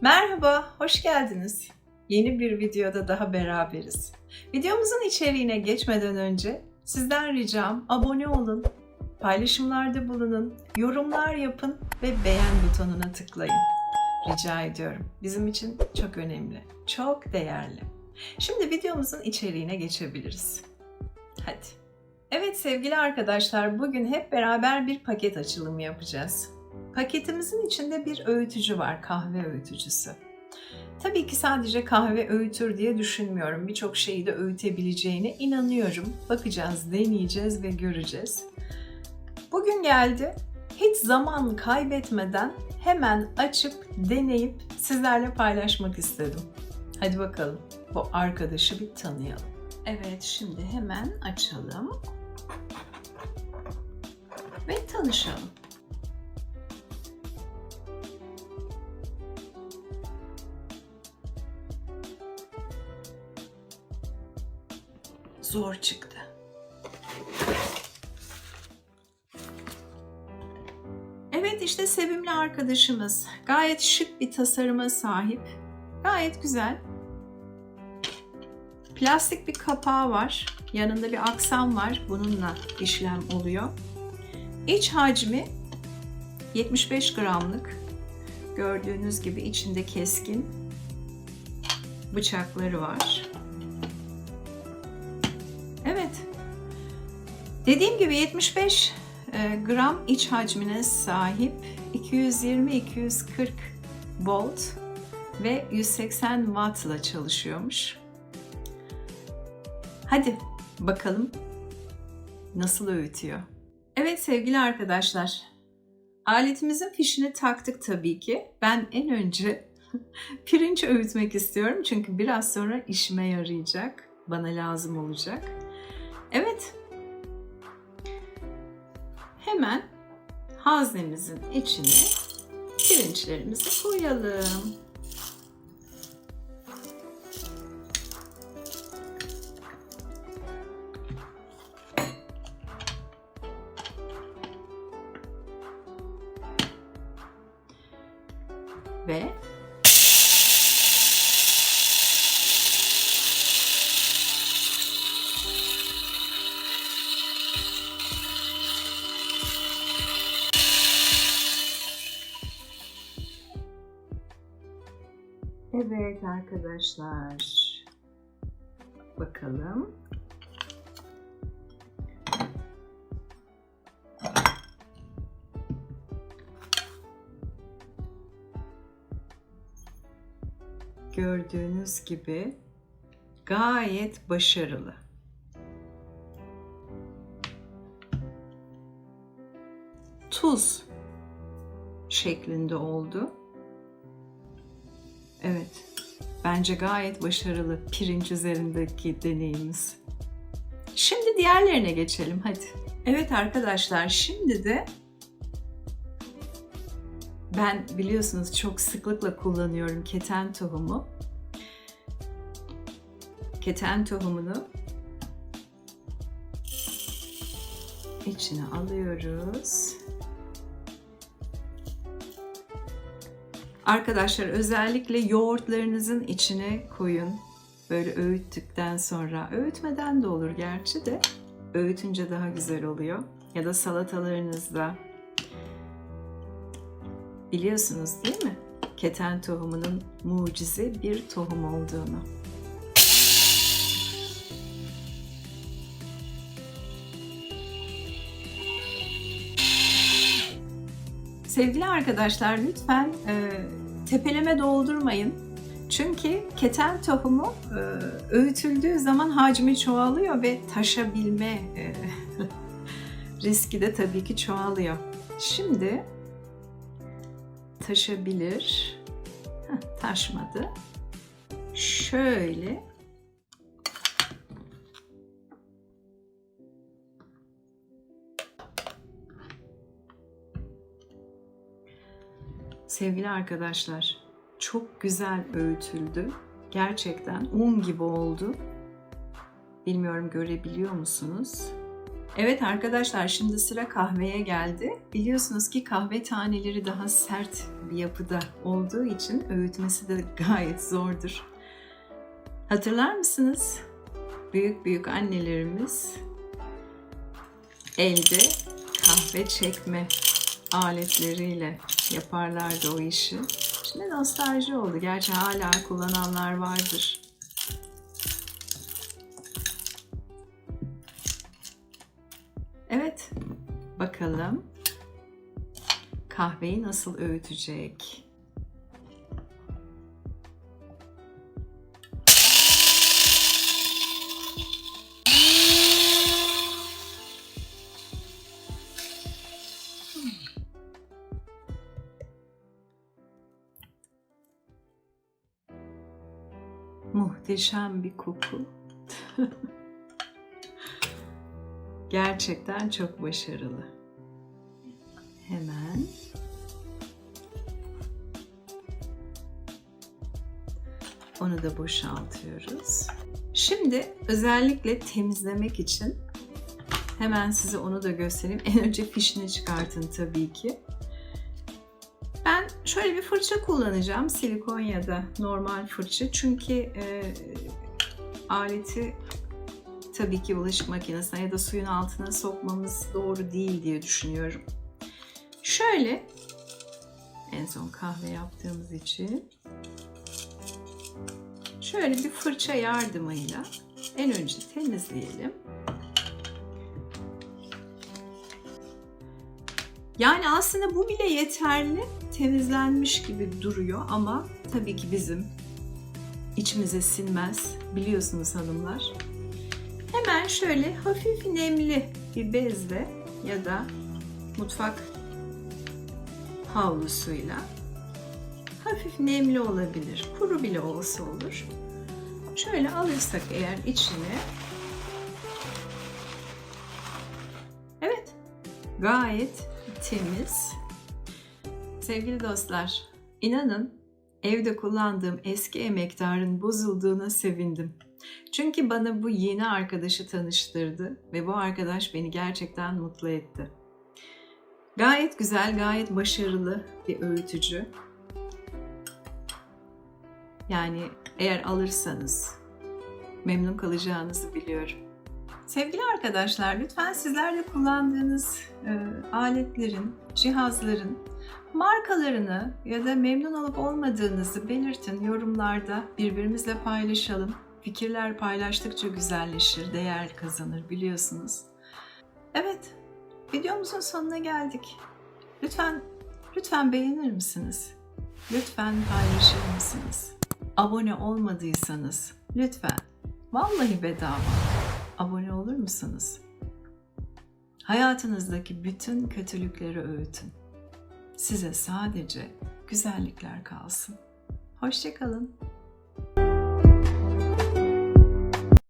Merhaba, hoş geldiniz. Yeni bir videoda daha beraberiz. Videomuzun içeriğine geçmeden önce sizden ricam abone olun, paylaşımlarda bulunun, yorumlar yapın ve beğen butonuna tıklayın. Rica ediyorum. Bizim için çok önemli, çok değerli. Şimdi videomuzun içeriğine geçebiliriz. Hadi. Evet sevgili arkadaşlar, bugün hep beraber bir paket açılımı yapacağız. Paketimizin içinde bir öğütücü var, kahve öğütücüsü. Tabii ki sadece kahve öğütür diye düşünmüyorum. Birçok şeyi de öğütebileceğine inanıyorum. Bakacağız, deneyeceğiz ve göreceğiz. Bugün geldi. Hiç zaman kaybetmeden hemen açıp deneyip sizlerle paylaşmak istedim. Hadi bakalım bu arkadaşı bir tanıyalım. Evet, şimdi hemen açalım ve tanışalım. Zor çıktı. Evet işte sevimli arkadaşımız. Gayet şık bir tasarıma sahip. Gayet güzel. Plastik bir kapağı var. Yanında bir aksam var. Bununla işlem oluyor. İç hacmi 75 gramlık. Gördüğünüz gibi içinde keskin bıçakları var. Dediğim gibi 75 e, gram iç hacmine sahip 220-240 volt ve 180 watt ile çalışıyormuş. Hadi bakalım nasıl öğütüyor. Evet sevgili arkadaşlar, aletimizin fişini taktık tabii ki. Ben en önce pirinç öğütmek istiyorum çünkü biraz sonra işime yarayacak, bana lazım olacak. Evet, hemen haznemizin içine pirinçlerimizi koyalım. ve Evet arkadaşlar. Bakalım. gördüğünüz gibi gayet başarılı. Tuz şeklinde oldu. Evet. Bence gayet başarılı pirinç üzerindeki deneyimiz. Şimdi diğerlerine geçelim hadi. Evet arkadaşlar şimdi de ben biliyorsunuz çok sıklıkla kullanıyorum keten tohumu. Keten tohumunu içine alıyoruz. Arkadaşlar özellikle yoğurtlarınızın içine koyun. Böyle öğüttükten sonra, öğütmeden de olur gerçi de öğütünce daha güzel oluyor. Ya da salatalarınızda Biliyorsunuz değil mi? Keten tohumunun mucize bir tohum olduğunu. Sevgili arkadaşlar lütfen e, tepeleme doldurmayın. Çünkü keten tohumu e, öğütüldüğü zaman hacmi çoğalıyor ve taşabilme e, riski de tabii ki çoğalıyor. Şimdi taşabilir. Heh, taşmadı. Şöyle Sevgili arkadaşlar, çok güzel öğütüldü. Gerçekten un gibi oldu. Bilmiyorum görebiliyor musunuz? Evet arkadaşlar şimdi sıra kahveye geldi. Biliyorsunuz ki kahve taneleri daha sert bir yapıda olduğu için öğütmesi de gayet zordur. Hatırlar mısınız? Büyük büyük annelerimiz elde kahve çekme aletleriyle yaparlardı o işi. Şimdi nostalji oldu. Gerçi hala kullananlar vardır. Evet, bakalım kahveyi nasıl öğütecek? Muhteşem bir koku. Gerçekten çok başarılı. Hemen onu da boşaltıyoruz. Şimdi özellikle temizlemek için hemen size onu da göstereyim. En önce fişini çıkartın tabii ki. Şöyle bir fırça kullanacağım. Silikon ya da normal fırça. Çünkü e, aleti tabii ki bulaşık makinesine ya da suyun altına sokmamız doğru değil diye düşünüyorum. Şöyle en son kahve yaptığımız için şöyle bir fırça yardımıyla en önce temizleyelim. Yani aslında bu bile yeterli temizlenmiş gibi duruyor ama tabii ki bizim içimize sinmez biliyorsunuz hanımlar. Hemen şöyle hafif nemli bir bezle ya da mutfak havlusuyla hafif nemli olabilir, kuru bile olsa olur. Şöyle alırsak eğer içine Evet, gayet temiz. Sevgili dostlar, inanın evde kullandığım eski emektarın bozulduğuna sevindim. Çünkü bana bu yeni arkadaşı tanıştırdı ve bu arkadaş beni gerçekten mutlu etti. Gayet güzel, gayet başarılı bir öğütücü. Yani eğer alırsanız memnun kalacağınızı biliyorum. Sevgili arkadaşlar, lütfen sizler de kullandığınız e, aletlerin, cihazların markalarını ya da memnun olup olmadığınızı belirtin yorumlarda birbirimizle paylaşalım. Fikirler paylaştıkça güzelleşir, değer kazanır biliyorsunuz. Evet, videomuzun sonuna geldik. Lütfen, lütfen beğenir misiniz? Lütfen paylaşır mısınız? Abone olmadıysanız lütfen, vallahi bedava abone olur musunuz? Hayatınızdaki bütün kötülükleri öğütün. Size sadece güzellikler kalsın. Hoşçakalın.